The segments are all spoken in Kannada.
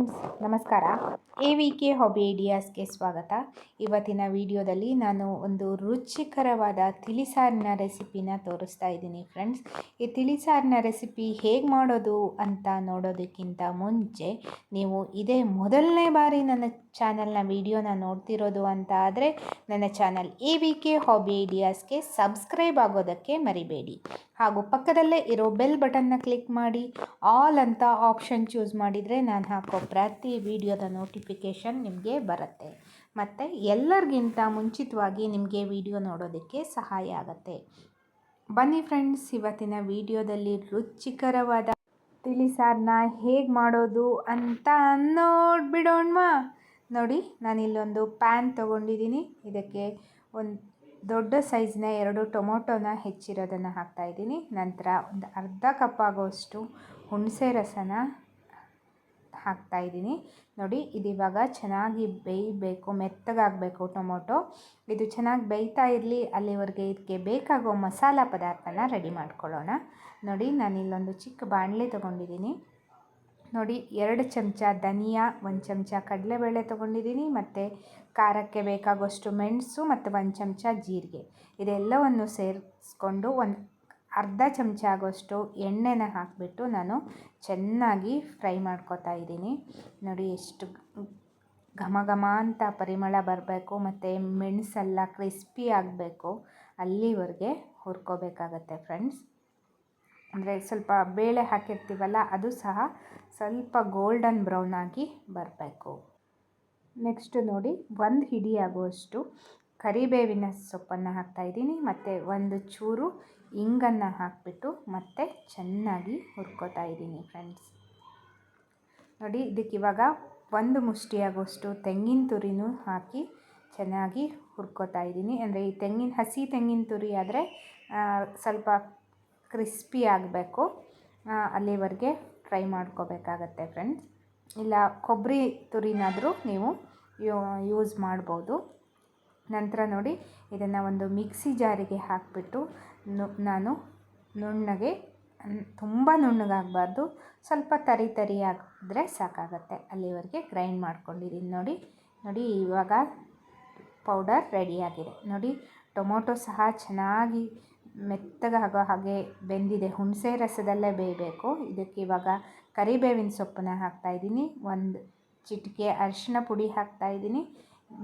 ಫ್ರೆಂಡ್ಸ್, ನಮಸ್ಕಾರ. ಎ ವಿ ಕೆ ಹಾಬಿ ಐಡಿಯಾಸ್ಗೆ ಸ್ವಾಗತ. ಇವತ್ತಿನ ವಿಡಿಯೋದಲ್ಲಿ ನಾನು ಒಂದು ರುಚಿಕರವಾದ ತಿಳಿಸಾರಿನ ರೆಸಿಪಿನ ತೋರಿಸ್ತಾ ಇದ್ದೀನಿ ಫ್ರೆಂಡ್ಸ್. ಈ ತಿಳಿಸಾರಿನ ರೆಸಿಪಿ ಹೇಗೆ ಮಾಡೋದು ಅಂತ ನೋಡೋದಕ್ಕಿಂತ ಮುಂಚೆ ನೀವು ಇದೇ ಮೊದಲನೇ ಬಾರಿ ನನ್ನ ಚಾನಲ್ನ ವಿಡಿಯೋನ ನೋಡ್ತಿರೋದು ಅಂತ ಆದರೆ ನನ್ನ channel A V K hobby ಐಡಿಯಾಸ್ಗೆ subscribe ಆಗೋದಕ್ಕೆ ಮರಿಬೇಡಿ. ಹಾಗೂ ಪಕ್ಕದಲ್ಲೇ ಇರೋ ಬೆಲ್ ಬಟನ್ನ ಕ್ಲಿಕ್ ಮಾಡಿ, ಆಲ್ ಅಂತ ಆಪ್ಷನ್ ಚೂಸ್ ಮಾಡಿದರೆ ನಾನು ಹಾಕೋ ಪ್ರತಿ ವಿಡಿಯೋದ ನೋಟಿಫಿಕೇಷನ್ ನಿಮಗೆ ಬರುತ್ತೆ. ಮತ್ತು ಎಲ್ಲರಿಗಿಂತ ಮುಂಚಿತವಾಗಿ ನಿಮಗೆ ವಿಡಿಯೋ ನೋಡೋದಕ್ಕೆ ಸಹಾಯ ಆಗುತ್ತೆ. ಬನ್ನಿ ಫ್ರೆಂಡ್ಸ್, ಇವತ್ತಿನ ವಿಡಿಯೋದಲ್ಲಿ ರುಚಿಕರವಾದ ತಿಳಿಸಾರನ್ನ ಹೇಗೆ ಮಾಡೋದು ಅಂತ ನೋಡ್ಬಿಡೋಣವಾ? ನೋಡಿ, ನಾನಿಲ್ಲೊಂದು ಪ್ಯಾನ್ ತೊಗೊಂಡಿದ್ದೀನಿ. ಇದಕ್ಕೆ ಒಂದು ದೊಡ್ಡ ಸೈಜ್ನ ಎರಡು ಟೊಮೊಟೊನ ಹೆಚ್ಚಿರೋದನ್ನು ಹಾಕ್ತಾಯಿದ್ದೀನಿ ನಂತರ ಒಂದು ಅರ್ಧ ಕಪ್ ಆಗೋಷ್ಟು ಹುಣಸೆ ರಸನ ಹಾಕ್ತಾಯಿದ್ದೀನಿ ನೋಡಿ, ಇದಿವಾಗ ಚೆನ್ನಾಗಿ ಬೇಯಬೇಕು, ಮೆತ್ತಗಾಗಬೇಕು ಟೊಮೊಟೊ. ಇದು ಚೆನ್ನಾಗಿ ಬೇಯ್ತಾ ಇರಲಿ, ಅಲ್ಲಿವರೆಗೆ ಇದಕ್ಕೆ ಬೇಕಾಗೋ ಮಸಾಲ ಪದಾರ್ಥನ ರೆಡಿ ಮಾಡ್ಕೊಳ್ಳೋಣ. ನೋಡಿ, ನಾನಿಲ್ಲೊಂದು ಚಿಕ್ಕ ಬಾಣಲೆ ತೊಗೊಂಡಿದ್ದೀನಿ. ನೋಡಿ, ಎರಡು ಚಮಚ ಧನಿಯಾ, ಒಂದು ಚಮಚ ಕಡಲೆಬೇಳೆ ತೊಗೊಂಡಿದ್ದೀನಿ, ಮತ್ತು ಖಾರಕ್ಕೆ ಬೇಕಾಗುವಷ್ಟು ಮೆಣಸು ಮತ್ತು ಒಂದು ಚಮಚ ಜೀರಿಗೆ. ಇದೆಲ್ಲವನ್ನು ಸೇರಿಸ್ಕೊಂಡು ಒಂದು ಅರ್ಧ ಚಮಚ ಆಗೋಷ್ಟು ಎಣ್ಣೆನ ಹಾಕಿಬಿಟ್ಟು ನಾನು ಚೆನ್ನಾಗಿ ಫ್ರೈ ಮಾಡ್ಕೊತಾ ಇದ್ದೀನಿ. ನೋಡಿ, ಎಷ್ಟು ಘಮ ಘಮ ಅಂತ ಪರಿಮಳ ಬರಬೇಕು, ಮತ್ತು ಮೆಣಸೆಲ್ಲ ಕ್ರಿಸ್ಪಿ ಆಗಬೇಕು, ಅಲ್ಲಿವರೆಗೆ ಹುರ್ಕೋಬೇಕಾಗತ್ತೆ ಫ್ರೆಂಡ್ಸ್. ಅಂದರೆ ಸ್ವಲ್ಪ ಬೇಳೆ ಹಾಕಿರ್ತೀವಲ್ಲ, ಅದು ಸಹ ಸ್ವಲ್ಪ ಗೋಲ್ಡನ್ ಬ್ರೌನ್ ಆಗಿ ಬರಬೇಕು. ನೆಕ್ಸ್ಟ್ ನೋಡಿ, ಒಂದು ಹಿಡಿ ಆಗುವಷ್ಟು ಕರಿಬೇವಿನ ಸೊಪ್ಪನ್ನು ಹಾಕ್ತಾಯಿದ್ದೀನಿ ಮತ್ತು ಒಂದು ಚೂರು ಇಂಗನ್ನು ಹಾಕಿಬಿಟ್ಟು ಮತ್ತೆ ಚೆನ್ನಾಗಿ ಹುರ್ಕೋತಾ ಇದ್ದೀನಿ ಫ್ರೆಂಡ್ಸ್ ನೋಡಿ, ಇದಕ್ಕೆ ಇವಾಗ ಒಂದು ಮುಷ್ಟಿಯಾಗುವಷ್ಟು ತೆಂಗಿನ ತುರಿನೂ ಹಾಕಿ ಚೆನ್ನಾಗಿ ಹುರ್ಕೋತಾ ಇದ್ದೀನಿ. ಅಂದರೆ ಈ ತೆಂಗಿನ, ಹಸಿ ತೆಂಗಿನ ತುರಿ ಆದರೆ ಸ್ವಲ್ಪ ಕ್ರಿಸ್ಪಿ ಆಗಬೇಕು. ಅಲ್ಲಿವರೆಗೆ ಫ್ರೈ ಮಾಡ್ಕೋಬೇಕಾಗತ್ತೆ ಫ್ರೆಂಡ್ಸ್ ಇಲ್ಲ, ಕೊಬ್ಬರಿ ತುರಿನಾದರೂ ನೀವು ಯೂಸ್ ಮಾಡ್ಬೋದು. ನಂತರ ನೋಡಿ, ಇದನ್ನು ಒಂದು ಮಿಕ್ಸಿ ಜಾರಿಗೆ ಹಾಕಿಬಿಟ್ಟು ನಾನು ನುಣ್ಣಗೆ ತುಂಬ ನುಣ್ಣಗಾಗಬಾರ್ದು. ಸ್ವಲ್ಪ ತರಿ ತರಿ ಆಗಿದ್ರೆ ಸಾಕಾಗತ್ತೆ. ಅಲ್ಲಿವರೆಗೆ ಗ್ರೈಂಡ್ ಮಾಡ್ಕೊಂಡಿದ್ದೀನಿ. ನೋಡಿ ನೋಡಿ, ಇವಾಗ ಪೌಡರ್ ರೆಡಿಯಾಗಿದೆ ನೋಡಿ, ಟೊಮೊಟೊ ಸಹ ಚೆನ್ನಾಗಿ ಮೆತ್ತಗಾಗೋ ಹಾಗೆ ಬೆಂದಿದೆ. ಹುಣಸೆ ರಸದಲ್ಲೇ ಬೇಯಬೇಕು. ಇದಕ್ಕೆ ಇವಾಗ ಕರಿಬೇವಿನ ಸೊಪ್ಪನ್ನ ಹಾಕ್ತಾಯಿದ್ದೀನಿ ಒಂದು ಚಿಟಿಕೆ ಅರಿಶಿನ ಪುಡಿ ಹಾಕ್ತಾಯಿದ್ದೀನಿ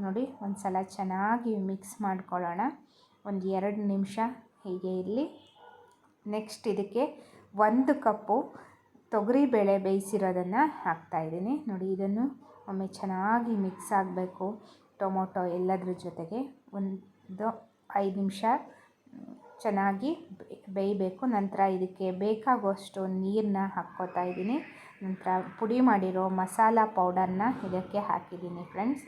ನೋಡಿ ಒಂದು ಸಲ ಚೆನ್ನಾಗಿ ಮಿಕ್ಸ್ ಮಾಡ್ಕೊಳ್ಳೋಣ. ಒಂದು ಎರಡು ನಿಮಿಷ ಹೀಗೆ ಇರಲಿ. ನೆಕ್ಸ್ಟ್ ಇದಕ್ಕೆ ಒಂದು ಕಪ್ಪು ತೊಗರಿಬೇಳೆ ಬೇಯಿಸಿರೋದನ್ನು ಹಾಕ್ತಾಯಿದ್ದೀನಿ ನೋಡಿ, ಇದನ್ನು ಒಮ್ಮೆ ಚೆನ್ನಾಗಿ ಮಿಕ್ಸ್ ಆಗಬೇಕು ಟೊಮೊಟೊ ಎಲ್ಲದ್ರ ಜೊತೆಗೆ. ಒಂದು ಐದು ನಿಮಿಷ ಚೆನ್ನಾಗಿ ಬೇಯಬೇಕು. ನಂತರ ಇದಕ್ಕೆ ಬೇಕಾಗುವಷ್ಟು ನೀರನ್ನ ಹಾಕ್ಕೋತಾ ಇದ್ದೀನಿ. ನಂತರ ಪುಡಿ ಮಾಡಿರೋ ಮಸಾಲ ಪೌಡರ್ನ ಇದಕ್ಕೆ ಹಾಕಿದ್ದೀನಿ ಫ್ರೆಂಡ್ಸ್.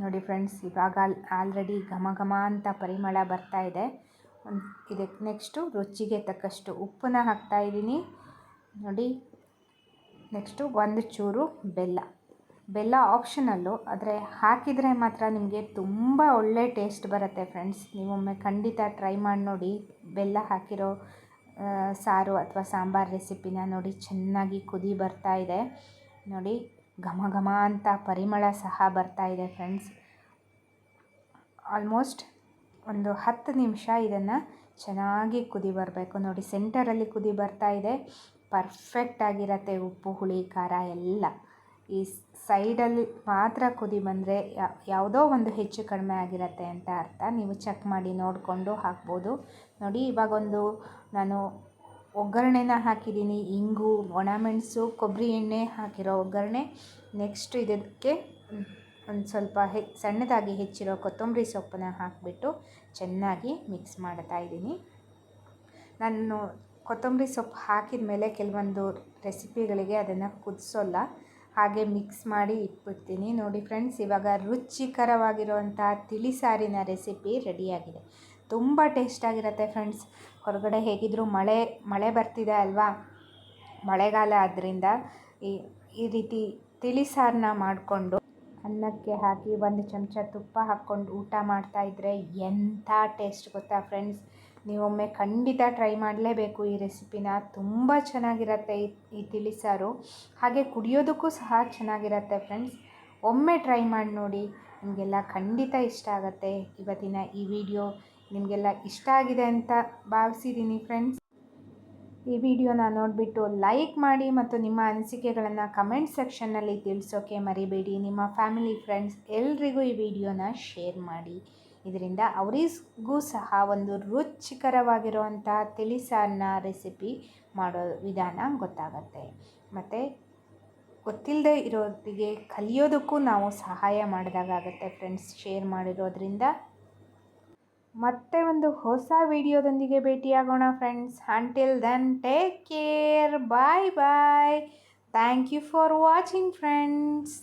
ನೋಡಿ ಫ್ರೆಂಡ್ಸ್, ಇವಾಗ ಆಲ್ರೆಡಿ ಘಮ ಘಮ ಅಂತ ಪರಿಮಳ ಬರ್ತಾ ಇದೆ. ಇದಕ್ಕೆ ನೆಕ್ಸ್ಟು ರುಚಿಗೆ ತಕ್ಕಷ್ಟು ಉಪ್ಪನ್ನ ಹಾಕ್ತಾಯಿದ್ದೀನಿ ನೋಡಿ, ನೆಕ್ಸ್ಟು ಒಂದು ಚೂರು ಬೆಲ್ಲ. ಬೆಲ್ಲ ಆಪ್ಷನಲ್ಲು ಆದರೆ ಹಾಕಿದರೆ ಮಾತ್ರ ನಿಮಗೆ ತುಂಬ ಒಳ್ಳೆ ಟೇಸ್ಟ್ ಬರುತ್ತೆ ಫ್ರೆಂಡ್ಸ್ ನೀವೊಮ್ಮೆ ಖಂಡಿತ ಟ್ರೈ ಮಾಡಿ ನೋಡಿ, ಬೆಲ್ಲ ಹಾಕಿರೋ ಸಾರು ಅಥವಾ ಸಾಂಬಾರು ರೆಸಿಪಿನ ನೋಡಿ ಚೆನ್ನಾಗಿ ಕುದಿ ಬರ್ತಾ ಇದೆ. ನೋಡಿ, ಘಮ ಘಮ ಅಂತ ಪರಿಮಳ ಸಹ ಬರ್ತಾ ಇದೆ ಫ್ರೆಂಡ್ಸ್ ಆಲ್ಮೋಸ್ಟ್ ಒಂದು ಹತ್ತು ನಿಮಿಷ ಇದನ್ನು ಚೆನ್ನಾಗಿ ಕುದಿ ಬರಬೇಕು. ನೋಡಿ ಸೆಂಟರಲ್ಲಿ ಕುದಿ ಬರ್ತಾ ಇದೆ. ಪರ್ಫೆಕ್ಟ್ ಆಗಿರತ್ತೆ ಉಪ್ಪು, ಹುಳಿ, ಖಾರ ಎಲ್ಲ. ಈ ಸೈಡಲ್ಲಿ ಮಾತ್ರ ಕುದಿ ಬಂದರೆ ಯಾವುದೋ ಒಂದು ಹೆಚ್ಚು ಕಡಿಮೆ ಆಗಿರತ್ತೆ ಅಂತ ಅರ್ಥ. ನೀವು ಚೆಕ್ ಮಾಡಿ ನೋಡಿಕೊಂಡು ಹಾಕ್ಬೋದು. ನೋಡಿ, ಇವಾಗೊಂದು ನಾನು ಒಗ್ಗರಣೆನ ಹಾಕಿದ್ದೀನಿ. ಇಂಗು, ಒಣಮೆಣಸು ಕೊಬ್ಬರಿ ಎಣ್ಣೆ ಹಾಕಿರೋ ಒಗ್ಗರಣೆ. ನೆಕ್ಸ್ಟ್ ಇದಕ್ಕೆ ಒಂದು ಸ್ವಲ್ಪ ಹೆ, ಸಣ್ಣದಾಗಿ ಹೆಚ್ಚಿರೋ ಕೊತ್ತಂಬರಿ ಸೊಪ್ಪನ್ನ ಹಾಕಿಬಿಟ್ಟು ಚೆನ್ನಾಗಿ ಮಿಕ್ಸ್ ಮಾಡ್ತಾ ಇದ್ದೀನಿ. ನಾನು ಕೊತ್ತಂಬರಿ ಸೊಪ್ಪು ಹಾಕಿದ ಮೇಲೆ ಕೆಲವೊಂದು ರೆಸಿಪಿಗಳಿಗೆ ಅದನ್ನು ಕುದಿಸೋಲ್ಲ. ಹಾಗೆ ಮಿಕ್ಸ್ ಮಾಡಿ ಇಟ್ಬಿಡ್ತೀನಿ. ನೋಡಿ ಫ್ರೆಂಡ್ಸ್, ಇವಾಗ ರುಚಿಕರವಾಗಿರುವಂಥ ತಿಳಿಸಾರಿನ ರೆಸಿಪಿ ರೆಡಿಯಾಗಿದೆ. ತುಂಬ ಟೇಸ್ಟಾಗಿರುತ್ತೆ ಫ್ರೆಂಡ್ಸ್. ಹೊರಗಡೆ ಹೇಗಿದ್ದರೂ ಮಳೆ ಮಳೆ ಬರ್ತಿದೆ ಅಲ್ವಾ? ಮಳೆಗಾಲ ಆದ್ದರಿಂದ ಈ ಈ ರೀತಿ ತಿಳಿಸಾರನ್ನ ಮಾಡಿಕೊಂಡು ಅನ್ನಕ್ಕೆ ಹಾಕಿ ಒಂದು ಚಮಚ ತುಪ್ಪ ಹಾಕ್ಕೊಂಡು ಊಟ ಮಾಡ್ತಾಯಿದ್ರೆ ಎಂಥ ಟೇಸ್ಟ್ ಗೊತ್ತಾ ಫ್ರೆಂಡ್ಸ್? ನೀವೊಮ್ಮೆ ಖಂಡಿತ ಟ್ರೈ ಮಾಡಲೇಬೇಕು ಈ ರೆಸಿಪಿನ ತುಂಬ ಚೆನ್ನಾಗಿರತ್ತೆ ಈ ತಿಳಿಸಾರು ಹಾಗೆ ಕುಡಿಯೋದಕ್ಕೂ ಸಹ ಚೆನ್ನಾಗಿರತ್ತೆ ಫ್ರೆಂಡ್ಸ್ ಒಮ್ಮೆ ಟ್ರೈ ಮಾಡಿ ನೋಡಿ, ನಿಮಗೆಲ್ಲ ಖಂಡಿತ ಇಷ್ಟ ಆಗುತ್ತೆ. ಇವತ್ತಿನ ಈ ವಿಡಿಯೋ ನಿಮಗೆಲ್ಲ ಇಷ್ಟ ಆಗಿದೆ ಅಂತ ಭಾವಿಸಿದ್ದೀನಿ ಫ್ರೆಂಡ್ಸ್ ಈ ವಿಡಿಯೋನ ನೋಡಿಬಿಟ್ಟು ಲೈಕ್ ಮಾಡಿ ಮತ್ತು ನಿಮ್ಮ ಅನಿಸಿಕೆಗಳನ್ನು ಕಮೆಂಟ್ ಸೆಕ್ಷನ್ನಲ್ಲಿ ತಿಳಿಸೋಕೆ ಮರಿಬೇಡಿ. ನಿಮ್ಮ ಫ್ಯಾಮಿಲಿ ಫ್ರೆಂಡ್ಸ್ ಎಲ್ರಿಗೂ ಈ ವಿಡಿಯೋನ ಶೇರ್ ಮಾಡಿ. ಇದರಿಂದ ಅವರಿಗೂ ಸಹ ಒಂದು ರುಚಿಕರವಾಗಿರುವಂಥ ತಿಳಿಸಾರನ್ನ ರೆಸಿಪಿ ಮಾಡೋ ವಿಧಾನ ಗೊತ್ತಾಗತ್ತೆ. ಮತ್ತು ಗೊತ್ತಿಲ್ಲದೆ ಇರೋರಿಗೆ ಕಲಿಯೋದಕ್ಕೂ ನಾವು ಸಹಾಯ ಮಾಡಿದಾಗತ್ತೆ ಫ್ರೆಂಡ್ಸ್ ಶೇರ್ ಮಾಡಿರೋದ್ರಿಂದ. ಮತ್ತೆ ಒಂದು ಹೊಸ ವಿಡಿಯೋದೊಂದಿಗೆ ಭೇಟಿಯಾಗೋಣ friends until then take care bye bye thank you for watching friends